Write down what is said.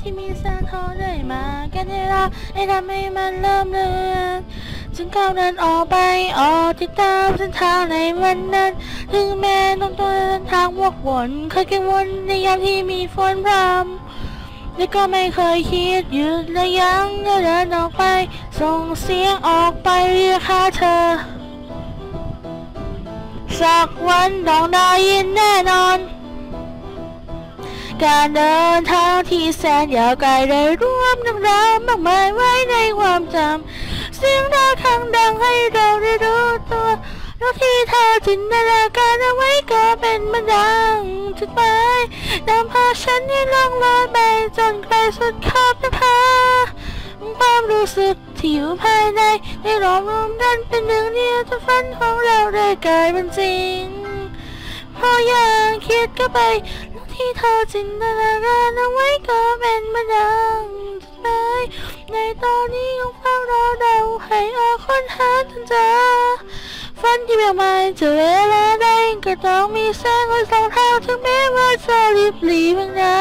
ที่มีแสงทองได้มากันเวลาได้ทำให้มันเริ่มเลือนจึงก้าวเดินออกไปออกติดตามเส้นทางในวันนั้น ถึงแม้ต้องเดินทางวกวนเคยกังวลในยามที่มีฝนพรำและก็ไม่เคยคิดหยุดและยังเดินออกไป ส่งเสียงออกไปเรียกหาเธอ สักวันต้องได้ยินแน่นอน การเดินทางที่แสนยาวไกลได้รวมน้ำราวมากมายไว้ในความจำเสียงระฆังดังให้เราได้รู้ตัวแล้วที่เธอจินตนาการเอาไว้ก็เป็นมันดังจุดหมายนำพาฉันให้ล่องลอยไปจนไกลสุดขอบนภาความรู้สึกที่อยู่ภายในได้รวมรวมกันเป็นหนึ่งเดียวจนฝันของเราได้กลายเป็นจริงพออย่างคิดก็ไป ที่เธอจินตนาการเอาไว้ก็เป็นมาดังจุดหมในตอนนี้ของควารอเดาให้ออค้นหาจนเจอฝันที่เบี่ยงมาจะเวลาใดก็ต้องมีแสงไว้สองเทางถึงแม้ว่าจะรีบหลีบางได้